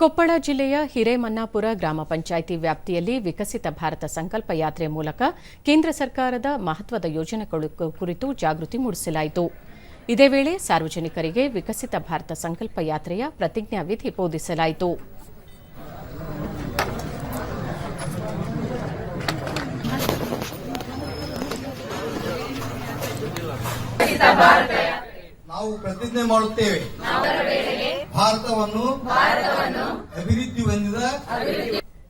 ಕೊಪ್ಪಳ ಜಿಲ್ಲೆಯ ಹಿರೇಮನ್ನಾಪುರ ಗ್ರಾಮ ಪಂಚಾಯಿತಿ ವ್ಯಾಪ್ತಿಯಲ್ಲಿ ವಿಕಸಿತ ಭಾರತ ಸಂಕಲ್ಪ ಯಾತ್ರೆ ಮೂಲಕ ಕೇಂದ್ರ ಸರ್ಕಾರದ ಮಹತ್ವದ ಯೋಜನೆಗಳ ಕುರಿತು ಜಾಗೃತಿ ಮೂಡಿಸಲಾಯಿತು. ಇದೇ ವೇಳೆ ಸಾರ್ವಜನಿಕರಿಗೆ ವಿಕಸಿತ ಭಾರತ ಸಂಕಲ್ಪ ಯಾತ್ರೆಯ ಪ್ರತಿಜ್ಞಾವಿಧಿ ಬೋಧಿಸಲಾಯಿತು. ನಾವು ಪ್ರತಿಜ್ಞೆ ಮಾಡುತ್ತೇವೆ. ಭಾರತವನ್ನು ಅಭಿವೃದ್ಧಿ ಹೊಂದಿದ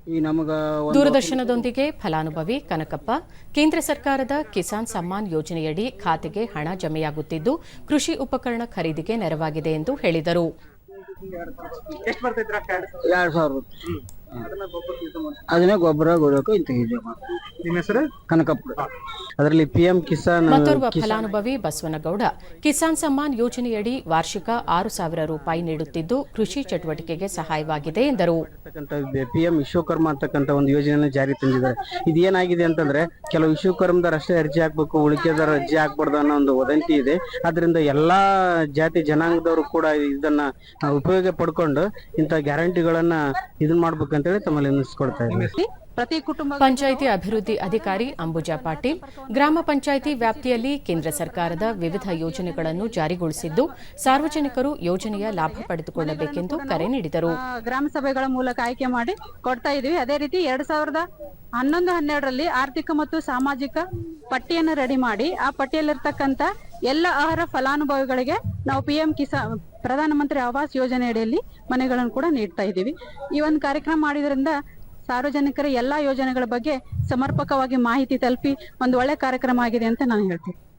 ಈ ನಮಗ ದೂರದರ್ಶನದೊಂದಿಗೆ ಫಲಾನುಭವಿ ಕನಕಪ್ಪ ಕೇಂದ್ರ ಸರ್ಕಾರದ ಕಿಸಾನ್ ಸಮ್ಮಾನ್ ಯೋಜನೆಯಡಿ ಖಾತೆಗೆ ಹಣ ಜಮೆಯಾಗುತ್ತಿದ್ದು ಕೃಷಿ ಉಪಕರಣ ಖರೀದಿಗೆ ನೆರವಾಗಿದೆ ಎಂದು ಹೇಳಿದರು ಅದನ್ನೇ ಗೊಬ್ಬರ ಗೊಡಕು ಇಂತ ನಿಮ್ಮ ಹೆಸರು? ಕನಕಪುರ. ಅದರಲ್ಲಿ ಪಿಎಂ ಕಿಸಾನ್ ಮತ್ತೋರ್ವ ಫಲಾನುಭವಿ ಬಸವನಗೌಡ ಕಿಸಾನ್ ಸಮ್ಮಾನ್ ಯೋಜನೆಯಡಿ ವಾರ್ಷಿಕ ಆರು ಸಾವಿರ ರೂಪಾಯಿ ನೀಡುತ್ತಿದ್ದು ಕೃಷಿ ಚಟುವಟಿಕೆಗೆ ಸಹಾಯವಾಗಿದೆ ಎಂದರು. ಪಿಎಂ ವಿಶ್ವಕರ್ಮ ಅಂತಕ್ಕಂಥ ಒಂದು ಯೋಜನೆಯನ್ನ ಜಾರಿ ತಂದಿದ್ದಾರೆ. ಇದೇನಾಗಿದೆ ಅಂತಂದ್ರೆ ಕೆಲವು ವಿಶ್ವಕರ್ಮದವ್ರು ಅಷ್ಟೇ ಅರ್ಜಿ ಹಾಕ್ಬೇಕು ಉಳಿಕೆದಾರ ಅರ್ಜಿ ಹಾಕ್ಬಾರ್ದು ಅನ್ನೋ ಒಂದು ವದಂತಿ ಇದೆ. ಅದರಿಂದ ಎಲ್ಲಾ ಜಾತಿ ಜನಾಂಗದವರು ಕೂಡ ಇದನ್ನ ಉಪಯೋಗ ಪಡ್ಕೊಂಡು ಇಂಥ ಗ್ಯಾರಂಟಿಗಳನ್ನ ಇದನ್ನ ಮಾಡ್ಬೇಕಂತೇಳಿ ತಮ್ಮಲ್ಲಿ ಅನ್ನಿಸ್ಕೊಡ್ತಾ ಇದ್ದೀನಿ. ಪ್ರತಿ ಕುಟುಂಬ ಪಂಚಾಯಿತಿ ಅಭಿವೃದ್ಧಿ ಅಧಿಕಾರಿ ಅಂಬುಜಾ ಪಾಟೀಲ್ ಗ್ರಾಮ ಪಂಚಾಯಿತಿ ವ್ಯಾಪ್ತಿಯಲ್ಲಿ ಕೇಂದ್ರ ಸರ್ಕಾರದ ವಿವಿಧ ಯೋಜನೆಗಳನ್ನು ಜಾರಿಗೊಳಿಸಿದ್ದು ಸಾರ್ವಜನಿಕರು ಯೋಜನೆಯ ಲಾಭ ಪಡೆದುಕೊಳ್ಳಬೇಕೆಂದು ಕರೆ ನೀಡಿದರು. ಗ್ರಾಮ ಸಭೆಗಳ ಮೂಲಕ ಆಯ್ಕೆ ಮಾಡಿ ಕೊಡ್ತಾ ಇದೀವಿ ಅದೇ ರೀತಿ ಎರಡ್ ಸಾವಿರದ ಹನ್ನೊಂದು ಹನ್ನೆರಡರಲ್ಲಿ ಆರ್ಥಿಕ ಮತ್ತು ಸಾಮಾಜಿಕ ಪಟ್ಟಿಯನ್ನು ರೆಡಿ ಮಾಡಿ ಆ ಪಟ್ಟಿಯಲ್ಲಿರ್ತಕ್ಕಂಥ ಎಲ್ಲ ಆಹಾರ ಫಲಾನುಭವಿಗಳಿಗೆ ನಾವು ಪಿ ಎಂ ಕಿಸಾನ್ ಪ್ರಧಾನಮಂತ್ರಿ ಆವಾಸ್ ಯೋಜನೆ ಅಡಿಯಲ್ಲಿ ಮನೆಗಳನ್ನು ಕೂಡ ನೀಡ್ತಾ ಇದ್ದೀವಿ. ಈ ಒಂದು ಕಾರ್ಯಕ್ರಮ ಮಾಡಿದ್ರಿಂದ ಸಾರ್ವಜನಿಕರ ಎಲ್ಲಾ ಯೋಜನೆಗಳ ಬಗ್ಗೆ ಸಮರ್ಪಕವಾಗಿ ಮಾಹಿತಿ ತಲುಪಿ ಒಂದು ಒಳ್ಳೆ ಕಾರ್ಯಕ್ರಮ ಆಗಿದೆ ಅಂತ ನಾನು ಹೇಳ್ತೀನಿ.